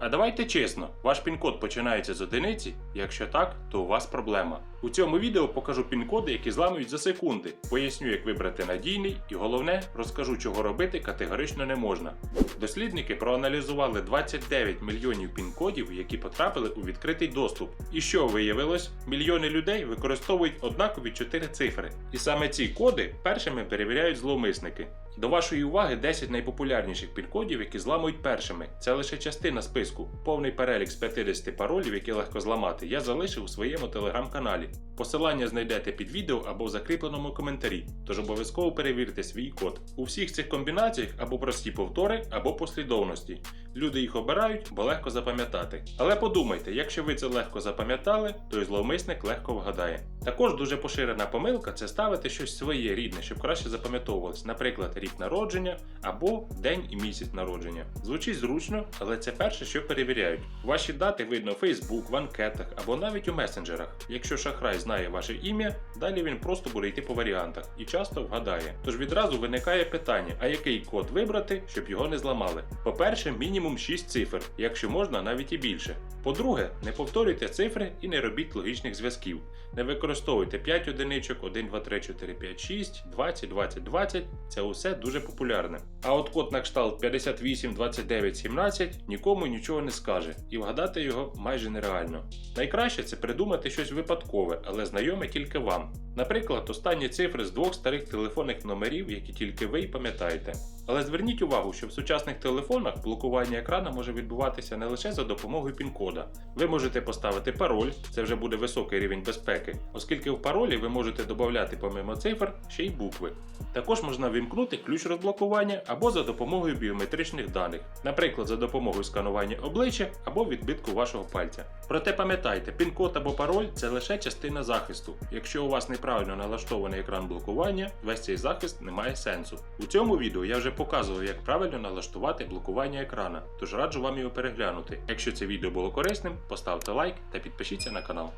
А давайте чесно, ваш пін-код починається з одиниці. Якщо так, то у вас проблема. У цьому відео покажу пін-коди, які зламують за секунди. Поясню, як вибрати надійний, і головне, розкажу, чого робити категорично не можна. Дослідники проаналізували 29 мільйонів пін-кодів, які потрапили у відкритий доступ. І що виявилось? Мільйони людей використовують однакові 4 цифри. І саме ці коди першими перевіряють зловмисники. До вашої уваги 10 найпопулярніших пін-кодів, які зламують першими. Це лише частина списку. Повний перелік з 50 паролів, які легко зламати, я залишив у своєму телеграм-каналі. Посилання знайдете під відео або в закріпленому коментарі, тож обов'язково перевірте свій код. У всіх цих комбінаціях або прості повтори, або послідовності. Люди їх обирають, бо легко запам'ятати. Але подумайте, якщо ви це легко запам'ятали, то і зловмисник легко вгадає. Також дуже поширена помилка це ставити щось своє рідне, щоб краще запам'ятовувалось, наприклад, рік народження або день і місяць народження. Звучить зручно, але це перше, що перевіряють. Ваші дати видно в Facebook, в анкетах або навіть у месенджерах. Якщо шахрай знає ваше ім'я, далі він просто буде йти по варіантах і часто вгадає. Тож відразу виникає питання, а який код вибрати, щоб його не зламали. По-перше, мінімум 6 цифр, якщо можна навіть і більше. По-друге, не повторюйте цифри і не робіть логічних зв'язків. Не використовуйте 5 одиничок, 1, 2, 3, 4, 5, 6, 20, 20, 20. Це усе дуже популярне. А от код на кшталт 58, 29, 17 нікому нічого не скаже, і вгадати його майже нереально. Найкраще це придумати щось випадкове, але знайоме тільки вам. Наприклад, останні цифри з двох старих телефонних номерів, які тільки ви й пам'ятаєте. Але зверніть увагу, що в сучасних телефонах блокування екрана може відбуватися не лише за допомогою пін-кода. Ви можете поставити пароль, це вже буде високий рівень безпеки, оскільки в паролі ви можете додати помимо цифр ще й букви. Також можна вімкнути ключ розблокування або за допомогою біометричних даних, наприклад, за допомогою сканування обличчя або відбитку вашого пальця. Проте пам'ятайте, пін-код або пароль це лише частина захисту. Якщо у вас неправильно налаштований екран блокування, весь цей захист не має сенсу. У цьому відео я вже показував, як правильно налаштувати блокування екрана, тож раджу вам його переглянути. Якщо це відео було корисним, поставте лайк та підпишіться на канал.